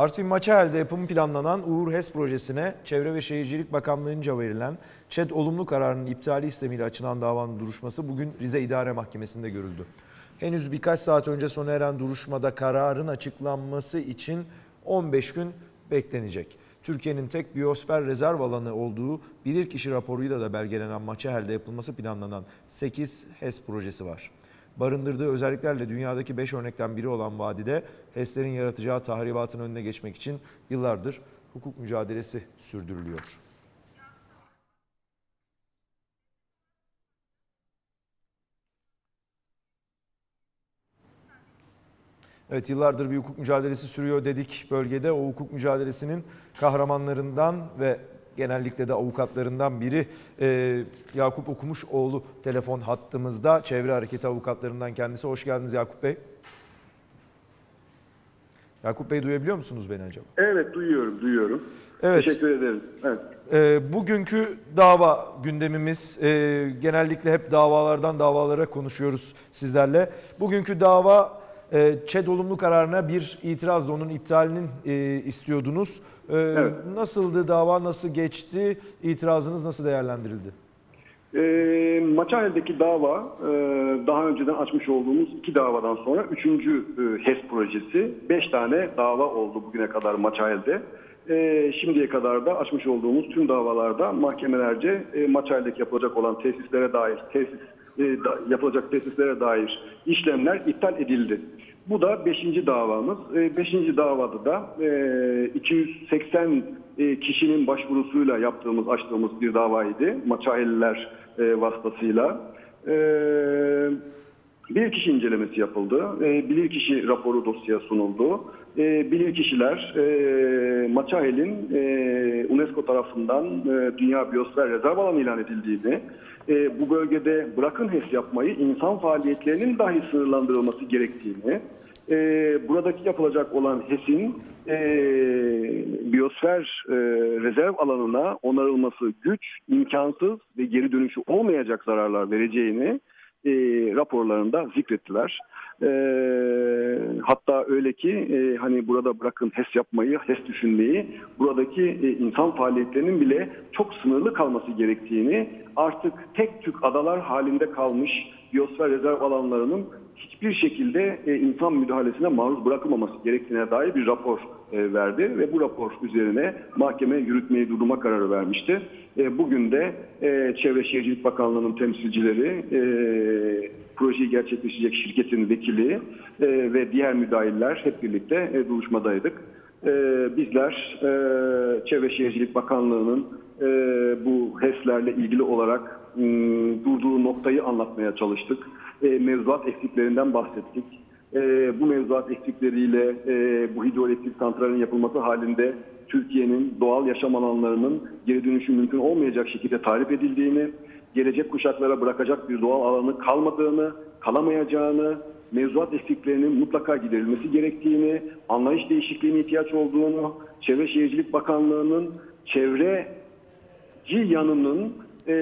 Artvin Maçahel'de yapımı planlanan Uğur HES projesine Çevre ve Şehircilik Bakanlığı'nca verilen ÇED olumlu kararının iptali istemiyle açılan davanın duruşması bugün Rize İdare Mahkemesi'nde görüldü. Henüz birkaç saat önce sona eren duruşmada kararın açıklanması için 15 gün beklenecek. Türkiye'nin tek biyosfer rezerv alanı olduğu bilirkişi raporuyla da belgelenen Maçahel'de yapılması planlanan 8 HES projesi var. Barındırdığı özelliklerle dünyadaki 5 örnekten biri olan vadide HES'lerin yaratacağı tahribatın önüne geçmek için yıllardır hukuk mücadelesi sürdürülüyor. Evet yıllardır bir hukuk mücadelesi sürüyor dedik bölgede. O hukuk mücadelesinin kahramanlarından ve genellikle de avukatlarından biri e, Yakup Okumuşoğlu telefon hattımızda. Çevre Hareketi avukatlarından kendisi. Hoş geldiniz Yakup Bey. Yakup Bey duyabiliyor musunuz beni acaba? Evet duyuyorum, duyuyorum. Evet. Teşekkür ederim. Evet. E, bugünkü dava gündemimiz e, genellikle hep davalardan davalara konuşuyoruz sizlerle. Bugünkü dava ÇED olumlu kararına bir itirazdı. Onun iptalinin e, istiyordunuz. E, Evet. Nasıldı dava, nasıl geçti, itirazınız nasıl değerlendirildi? E, Maçahel'deki dava e, daha önceden açmış olduğumuz iki davadan sonra üçüncü e, HES projesi. Beş tane dava oldu bugüne kadar Maçahel'de. E, şimdiye kadar da açmış olduğumuz tüm davalarda mahkemelerce e, Maçahel'deki yapılacak olan tesislere dair tesis yapılacak tesislere dair işlemler iptal edildi. Bu da beşinci davamız. E, beşinci davada da e, 280 e, kişinin başvurusuyla yaptığımız, açtığımız bir davaydı. Maçaheliler e, vasıtasıyla. E, bir kişi incelemesi yapıldı. E, bilirkişi raporu dosyaya sunuldu. E, bilirkişiler e, Maçahel'in e, UNESCO tarafından e, Dünya Biyosfer Rezerv Alanı ilan edildiğini, e, bu bölgede bırakın HES yapmayı insan faaliyetlerinin dahi sınırlandırılması gerektiğini, e, buradaki yapılacak olan HES'in e, biyosfer e, rezerv alanına onarılması güç, imkansız ve geri dönüşü olmayacak zararlar vereceğini e, raporlarında zikrettiler. E, hatta öyle ki e, hani burada bırakın HES yapmayı, HES düşünmeyi, buradaki e, insan faaliyetlerinin bile çok sınırlı kalması gerektiğini, artık tek tük adalar halinde kalmış biyosfer rezerv alanlarının hiçbir şekilde e, insan müdahalesine maruz bırakılmaması gerektiğine dair bir rapor e, verdi ve bu rapor üzerine mahkeme yürütmeyi durdurma kararı vermişti. E, bugün de Çevre Şehircilik Bakanlığı'nın temsilcileri, e, projeyi gerçekleştirecek şirketin vekili ve diğer müdahiller hep birlikte e, duruşmadaydık. Bizler Çevre Şehircilik Bakanlığı'nın bu HES'lerle ilgili olarak m, durduğu noktayı anlatmaya çalıştık. E, mevzuat eksiklerinden bahsettik. E, bu mevzuat eksikleriyle e, bu hidroelektrik santralinin yapılması halinde Türkiye'nin doğal yaşam alanlarının geri dönüşü mümkün olmayacak şekilde tarif edildiğini, gelecek kuşaklara bırakacak bir doğal alanı kalmadığını, kalamayacağını, mevzuat eksiklerinin mutlaka giderilmesi gerektiğini, anlayış değişikliğine ihtiyaç olduğunu, Çevre Şehircilik Bakanlığı'nın çevreci yanının e,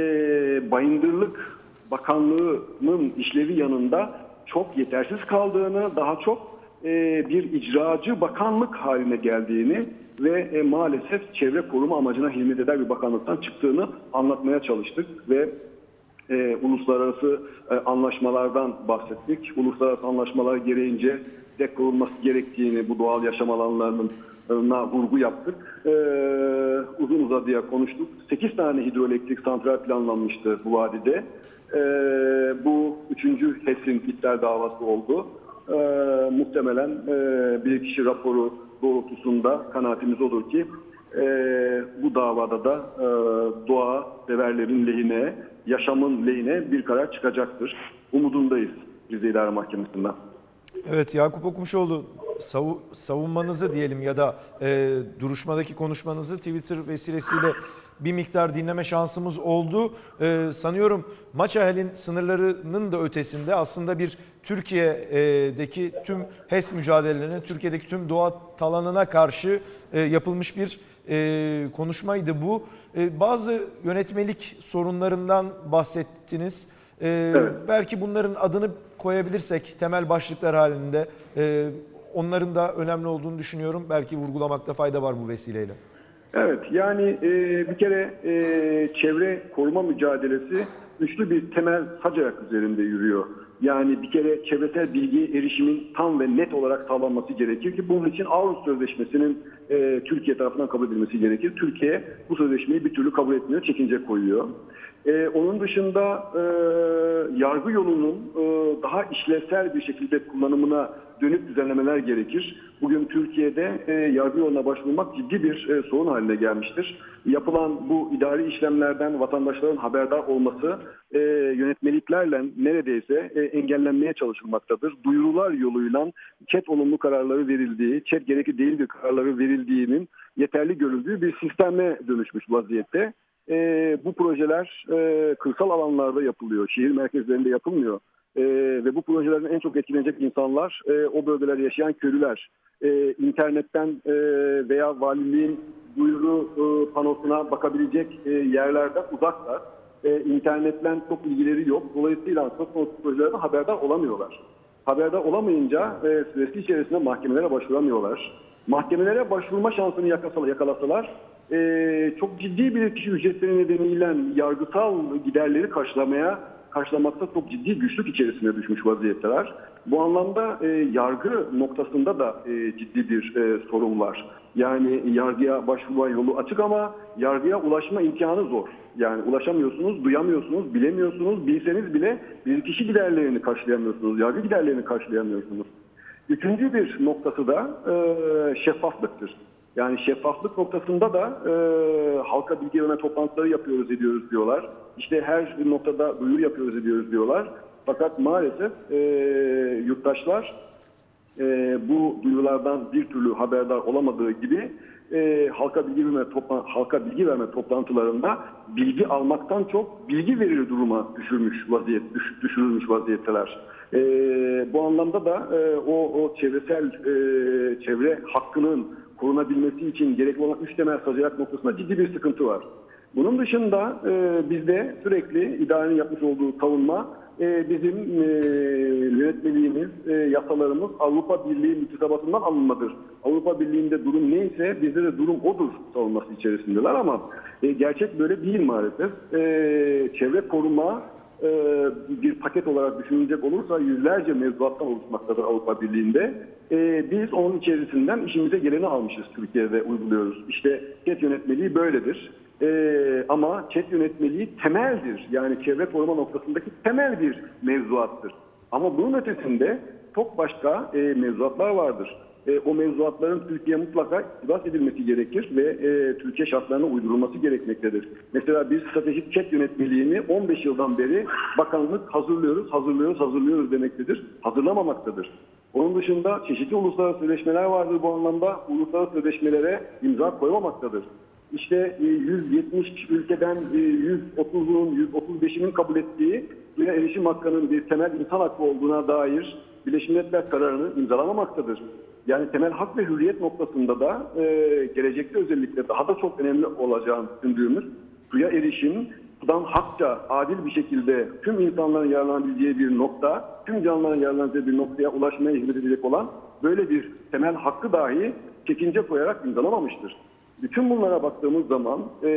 Bayındırlık Bakanlığı'nın işlevi yanında çok yetersiz kaldığını, daha çok e, bir icracı bakanlık haline geldiğini ve e, maalesef çevre koruma amacına hizmet eder bir bakanlıktan çıktığını anlatmaya çalıştık ve e, uluslararası e, anlaşmalardan bahsettik. Uluslararası anlaşmalar gereğince dek kurulması gerektiğini bu doğal yaşam alanlarının na vurgu yaptık. E, uzun uzadıya konuştuk. 8 tane hidroelektrik santral planlanmıştı bu vadide. E, bu üçüncü HES'in iptal davası oldu. E, muhtemelen e, bir kişi raporu doğrultusunda kanaatimiz olur ki e, bu davada da e, doğa severlerin lehine, yaşamın lehine bir karar çıkacaktır. Umudundayız Rize İdare Mahkemesi'nden. Evet Yakup Okumuşoğlu savu- savunmanızı diyelim ya da e, duruşmadaki konuşmanızı Twitter vesilesiyle bir miktar dinleme şansımız oldu. E, sanıyorum Maçahel'in sınırlarının da ötesinde aslında bir Türkiye'deki tüm HES mücadelelerine, Türkiye'deki tüm doğa talanına karşı e, yapılmış bir e, konuşmaydı bu. E, bazı yönetmelik sorunlarından bahsettiniz. Ee, Evet. Belki bunların adını koyabilirsek temel başlıklar halinde e, onların da önemli olduğunu düşünüyorum. Belki vurgulamakta fayda var bu vesileyle. Evet yani e, bir kere e, çevre koruma mücadelesi güçlü bir temel sac ayak üzerinde yürüyor. Yani bir kere çevresel bilgiye erişimin tam ve net olarak sağlanması gerekir ki bunun için Avrus Sözleşmesi'nin e, Türkiye tarafından kabul edilmesi gerekir. Türkiye bu sözleşmeyi bir türlü kabul etmiyor, çekince koyuyor. E, onun dışında e, yargı yolunun e, daha işlevsel bir şekilde kullanımına dönük düzenlemeler gerekir. Bugün Türkiye'de e, yargı yoluna başvurmak ciddi bir e, sorun haline gelmiştir. Yapılan bu idari işlemlerden vatandaşların haberdar olması e, yönetmeliklerle neredeyse e, engellenmeye çalışılmaktadır. Duyurular yoluyla çet olumlu kararları verildiği, çet gerekli değil bir kararları verildiğinin yeterli görüldüğü bir sisteme dönüşmüş vaziyette. E, bu projeler e, kırsal alanlarda yapılıyor, şehir merkezlerinde yapılmıyor. E, ve bu projelerden en çok etkilenecek insanlar e, o bölgelerde yaşayan köylüler. E, internetten e, veya valiliğin duyuru e, panosuna bakabilecek e, yerlerden uzaklar. E, internetten çok ilgileri yok. Dolayısıyla söz konusu projelerden haberdar olamıyorlar. Haberdar olamayınca e, süresi içerisinde mahkemelere başvuramıyorlar. Mahkemelere başvurma şansını yakalasalar, e, çok ciddi bir ücretleri nedeniyle yargısal giderleri karşılamaya karşılamakta çok ciddi güçlük içerisine düşmüş vaziyetteler. Bu anlamda e, yargı noktasında da e, ciddi bir e, sorun var. Yani yargıya başvurma yolu açık ama yargıya ulaşma imkanı zor. Yani ulaşamıyorsunuz, duyamıyorsunuz, bilemiyorsunuz, bilseniz bile bir kişi giderlerini karşılayamıyorsunuz, yargı giderlerini karşılayamıyorsunuz. Üçüncü bir noktası da e, şeffaflıktır. Yani şeffaflık noktasında da e, halka bilgi verme toplantıları yapıyoruz ediyoruz diyorlar. İşte her noktada duyuru yapıyoruz ediyoruz diyorlar. Fakat maalesef e, yurttaşlar e, bu duyurulardan bir türlü haberdar olamadığı gibi e, halka bilgi verme toplan halka bilgi verme toplantılarında bilgi almaktan çok bilgi verir duruma düşürmüş vaziyet düş, düşürülmüş vaziyetteler. E, bu anlamda da e, o, o çevresel e, çevre hakkının korunabilmesi için gerekli olan üç temel sacıyak noktasında ciddi bir sıkıntı var. Bunun dışında e, bizde sürekli idarenin yapmış olduğu savunma e, bizim e, yönetmeliğimiz, e, yasalarımız Avrupa Birliği mütesabatından alınmadır. Avrupa Birliği'nde durum neyse bizde de durum odur savunması içerisindeler ama e, gerçek böyle değil maalesef. E, çevre koruma e, bir paket olarak düşünülecek olursa yüzlerce mevzuattan oluşmaktadır Avrupa Birliği'nde. E, biz onun içerisinden işimize geleni almışız Türkiye'de uyguluyoruz. İşte çet yönetmeliği böyledir. E, ama çet yönetmeliği temeldir. Yani çevre koruma noktasındaki temel bir mevzuattır. Ama bunun ötesinde çok başka e, mevzuatlar vardır. E, o mevzuatların Türkiye mutlaka iktibas edilmesi gerekir ve e, Türkiye şartlarına uydurulması gerekmektedir. Mesela biz stratejik çet yönetmeliğini 15 yıldan beri bakanlık hazırlıyoruz, hazırlıyoruz, hazırlıyoruz demektedir. Hazırlamamaktadır. Onun dışında çeşitli uluslararası sözleşmeler vardır bu anlamda. Uluslararası sözleşmelere imza koymamaktadır. İşte e, 170 ülkeden e, 130'un, 135'inin kabul ettiği yine erişim hakkının bir temel insan hakkı olduğuna dair Birleşmiş Milletler kararını imzalamamaktadır. Yani temel hak ve hürriyet noktasında da e, gelecekte özellikle daha da çok önemli olacağını düşündüğümüz suya erişim, sudan hakça, adil bir şekilde tüm insanların yararlanabileceği bir nokta, tüm canlıların yararlanabileceği bir noktaya ulaşmaya hizmet edecek olan böyle bir temel hakkı dahi çekince koyarak imzalamamıştır. Bütün bunlara baktığımız zaman, e,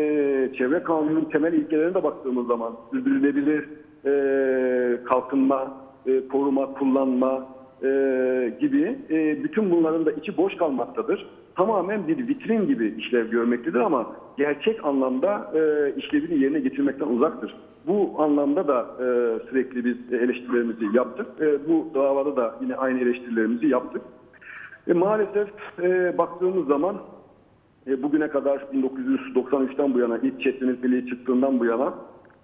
çevre kanununun temel ilkelerine de baktığımız zaman sürdürülebilir e, kalkınma, e, koruma, kullanma e, gibi e, bütün bunların da içi boş kalmaktadır. Tamamen bir vitrin gibi işlev görmektedir ama gerçek anlamda e, işlevini yerine getirmekten uzaktır. Bu anlamda da e, sürekli biz eleştirilerimizi yaptık. E, bu davada da yine aynı eleştirilerimizi yaptık. E, maalesef e, baktığımız zaman e, bugüne kadar 1993'ten bu yana ilk chat yönetmeliği çıktığından bu yana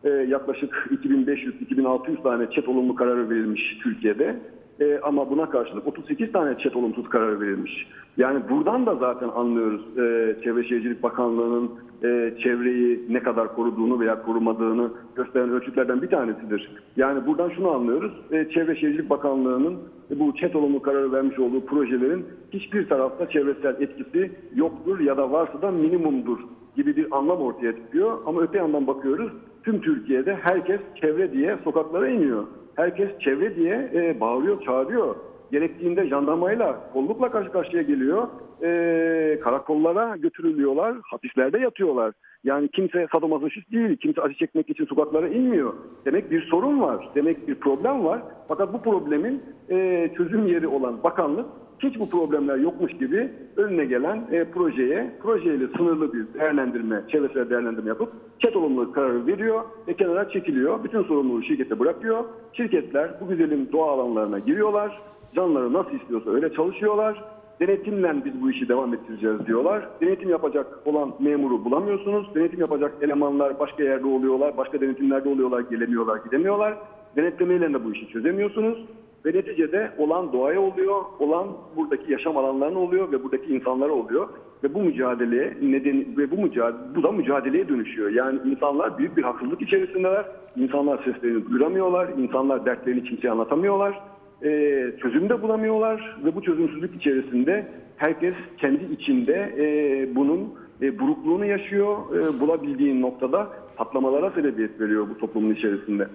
e, yaklaşık 2500-2600 tane chat olumlu kararı verilmiş Türkiye'de. E, ama buna karşılık 38 tane chat olumsuz kararı verilmiş. Yani buradan da zaten anlıyoruz e, Çevre Şehircilik Bakanlığı'nın e, çevreyi ne kadar koruduğunu veya korumadığını gösteren ölçütlerden bir tanesidir. Yani buradan şunu anlıyoruz. E, Çevre Şehircilik Bakanlığı'nın e, bu çet olumlu kararı vermiş olduğu projelerin hiçbir tarafta çevresel etkisi yoktur ya da varsa da minimumdur gibi bir anlam ortaya çıkıyor. Ama öte yandan bakıyoruz tüm Türkiye'de herkes çevre diye sokaklara iniyor. Herkes çevre diye e, bağırıyor, çağırıyor. Gerektiğinde jandarmayla, kollukla karşı karşıya geliyor. Ee, karakollara götürülüyorlar, hapislerde yatıyorlar. Yani kimse sadomazoşist değil, kimse acı çekmek için sokaklara inmiyor. Demek bir sorun var, demek bir problem var. Fakat bu problemin e, çözüm yeri olan bakanlık hiç bu problemler yokmuş gibi önüne gelen e, projeye, projeyle sınırlı bir değerlendirme, çevresel değerlendirme yapıp çet olumlu kararı veriyor ve kenara çekiliyor. Bütün sorumluluğu şirkete bırakıyor. Şirketler bu güzelim doğa alanlarına giriyorlar. Canları nasıl istiyorsa öyle çalışıyorlar. Denetimle biz bu işi devam ettireceğiz diyorlar. Denetim yapacak olan memuru bulamıyorsunuz. Denetim yapacak elemanlar başka yerde oluyorlar, başka denetimlerde oluyorlar, gelemiyorlar, gidemiyorlar. Denetlemeyle de bu işi çözemiyorsunuz. Ve neticede olan doğaya oluyor, olan buradaki yaşam alanlarına oluyor ve buradaki insanlara oluyor. Ve bu mücadeleye nedeni ve bu mücadele bu da mücadeleye dönüşüyor. Yani insanlar büyük bir haksızlık içerisindeler. İnsanlar seslerini duyuramıyorlar, insanlar dertlerini kimseye anlatamıyorlar. Ee, çözüm de bulamıyorlar ve bu çözümsüzlük içerisinde herkes kendi içinde e, bunun e, burukluğunu yaşıyor. E, bulabildiği noktada patlamalara sebebiyet veriyor bu toplumun içerisinde.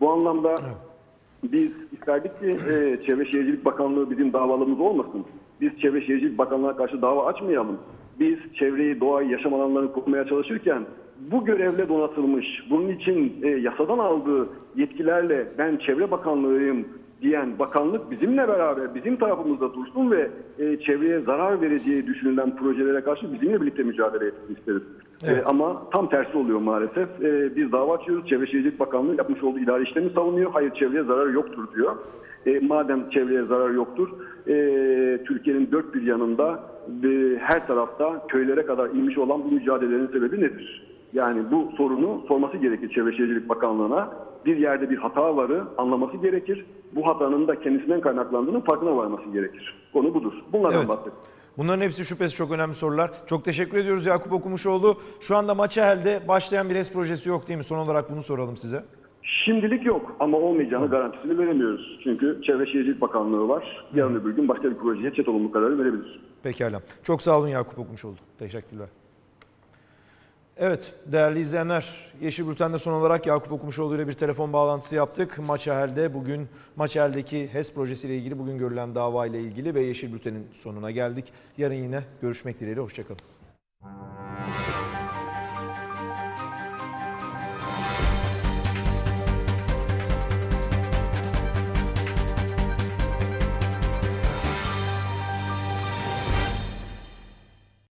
Bu anlamda biz isterdik ki e, Çevre Şehircilik Bakanlığı bizim davalımız olmasın. Biz Çevre Şehircilik Bakanlığı'na karşı dava açmayalım. Biz çevreyi, doğayı, yaşam alanlarını korumaya çalışırken bu görevle donatılmış, bunun için e, yasadan aldığı yetkilerle ben Çevre Bakanlığıyım diyen bakanlık bizimle beraber bizim tarafımızda dursun ve e, çevreye zarar vereceği düşünülen projelere karşı bizimle birlikte mücadele etsin isteriz. Evet. E, ama tam tersi oluyor maalesef. E, biz dava açıyoruz. Çevre Şehircilik Bakanlığı yapmış olduğu idari işlemi savunuyor. Hayır çevreye zarar yoktur diyor. E, madem çevreye zarar yoktur, e, Türkiye'nin dört bir yanında e, her tarafta köylere kadar inmiş olan bu mücadelelerin sebebi nedir? Yani bu sorunu sorması gerekir Çevre Şehircilik Bakanlığı'na. Bir yerde bir hata varı anlaması gerekir. Bu hatanın da kendisinden kaynaklandığının farkına varması gerekir. Konu budur. Bunlardan Evet. bahsettim. Bunların hepsi şüphesiz çok önemli sorular. Çok teşekkür ediyoruz Yakup Okumuşoğlu. Şu anda Maçahel'de başlayan bir HES projesi yok değil mi? Son olarak bunu soralım size. Şimdilik yok ama olmayacağını garantisini veremiyoruz. Çünkü Çevre Şehircilik Bakanlığı var. Yarın öbür gün başka bir projeye çet olumlu kararı verebilir. Pekala. Çok sağ olun Yakup Okumuşoğlu. Teşekkürler. Evet değerli izleyenler Yeşil Bülten'de son olarak Yakup Okumuşoğlu ile bir telefon bağlantısı yaptık. Maçahel'de bugün Maçahel'deki HES projesiyle ilgili bugün görülen dava ile ilgili ve Yeşil Bülten'in sonuna geldik. Yarın yine görüşmek dileğiyle hoşçakalın.